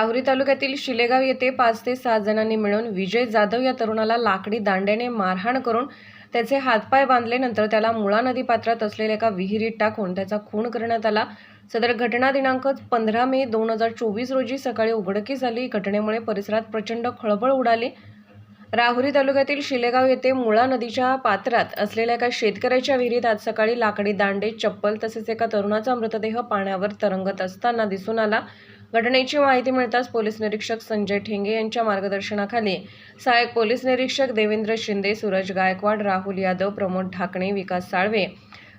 राहुरी तालुक्यातील शिलेगाव येथे पाच ते सात जणांनी मिळून विजय जाधव या तरुणाला लाकडी दांड्याने मारहाण करून त्याचे हातपाय बांधले. नंतर त्याला मुळा नदी पात्रात असलेल्या एका विहिरीत टाकून त्याचा खून करण्यात आला. सदर घटना दिनांक पंधरा मे दोन हजार चोवीस रोजी सकाळी उघडकीस आली. घटनेमुळे परिसरात प्रचंड खळबळ उडाली. राहुरी तालुक्यातील शिलेगाव येथे मुळा नदीच्या पात्रात असलेल्या एका शेतकऱ्याच्या विहिरीत आज सकाळी लाकडी दांडे चप्पल तसेच एका तरुणाचा मृतदेह पाण्यावर तरंगत असताना दिसून आला. घटनेची माहिती मिळताच पोलीस निरीक्षक संजय ठेंगे यांच्या मार्गदर्शनाखाली सहाय्यक पोलीस निरीक्षक देवेंद्र शिंदे सूरज गायकवाड राहुल यादव प्रमोद ढाकणे विकास साळवे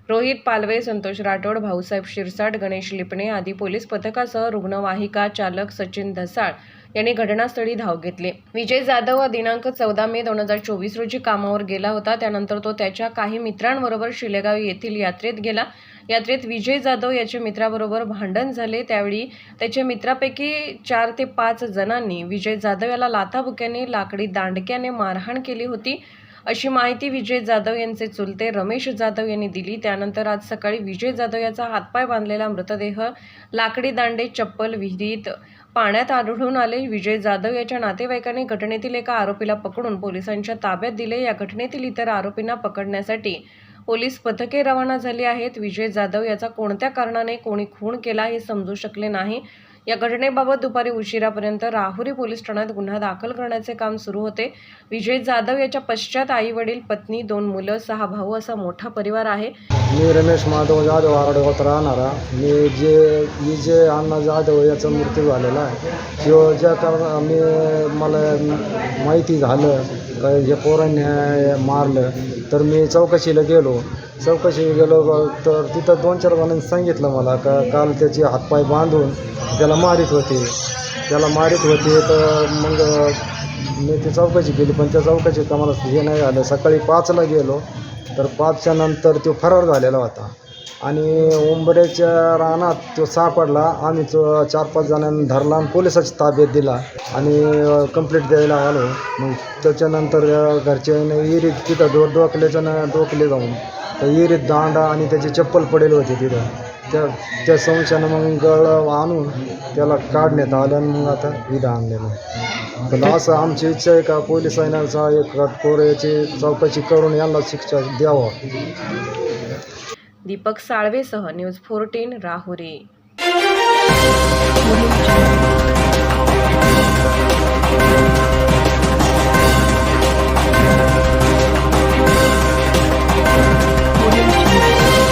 रोहित पालवे संतोष राठोड भाऊसाहेब शिरसाट गणेश लिपणे आदी पोलीस पथकासह रुग्णवाहिका चालक सचिन धसाळ यांनी घटनास्थळी धाव घेतली. विजय जाधव हा दिनांक चौदा मे दोन हजार चोवीस रोजी कामावर गेला होता. त्यानंतर तो त्याच्या काही मित्रांबरोबर शिलेगाव येथील यात्रेत गेला. यात्रेत विजय जाधव याच्या मित्राबरोबर भांडण झाले. त्यावेळी त्याच्या मित्रापैकी चार ते पाच जणांनी विजय जाधव याला लाथाबुक्याने लाकडी दांडक्याने मारहाण केली होती. अशी माहिती विजय जाधव यांचे चुलते रमेश जाधव यांनी दिली. त्यानंतर आज सकाळी विजय जाधव याचा हातपाय बांधलेला मृतदेह लाकडी दांडे चप्पल विहिरीत पाण्यात आढळून आले. विजय जाधव याच्या नातेवाईकांनी घटनेतील एका आरोपीला पकडून पोलिसांच्या ताब्यात दिले. या घटनेतील इतर आरोपींना पकडण्यासाठी पोलीस पथके रवाना झाली आहेत. विजय जाधव याचा कोणत्या कारणाने कोणी खून केला हे समजू शकले नाही. या घटनेबाबत दुपारी उशिरापर्यंत राहुरी पोलीस ठाण्यात गुन्हा दाखल करण्याचे काम सुरू होते. विजय जाधव याच्या पश्चात आई वडील पत्नी दोन मुलं सहा भाऊ असा मोठा परिवार आहे. मी रमेश माधव जाधव आरडगावात राहणारा. मी जे मी जे अण्णा जाधव याचा मृत्यू झालेला आहे. किंवा ज्या कारण मी मला माहिती झालं का हे पोरांनी मारलं तर मी चौकशीला गेलो. चौकशीला गेलो तर तिथं दोन चार जणांनी सांगितलं मला का काल त्याचे हातपाय बांधून त्याला मारित होते त्याला मारित होते तर मग मी ती चौकशी केली पण त्या चौकशीत आम्हाला हे नाही झालं. सकाळी पाचला गेलो तर पाचच्या नंतर तो फरार झालेला होता. आणि उंबरेच्या रानात तो सापडला. आम्ही तो चार पाच जणांनी धरला आणि पोलिसाच्या ताब्यात दिला आणि कंप्लेंट द्यायला आलो. मग त्याच्यानंतर घरच्याने इरीत तिथं डो डोकल्याच्या डोकले जाऊन तर इरीत दांडा आणि त्याची चप्पल पडेल होती तिथं. त्या त्या संशयानं मग गळ आणून त्याला काढण्यात आलं आणि मग आता विधा आणलेलं पण असं आमची इच्छा आहे का पोलिसांना एक याची चौकशी करून यांना शिक्षा द्यावं. दीपक साळवेसह न्यूज फोर्टीन राहुरी.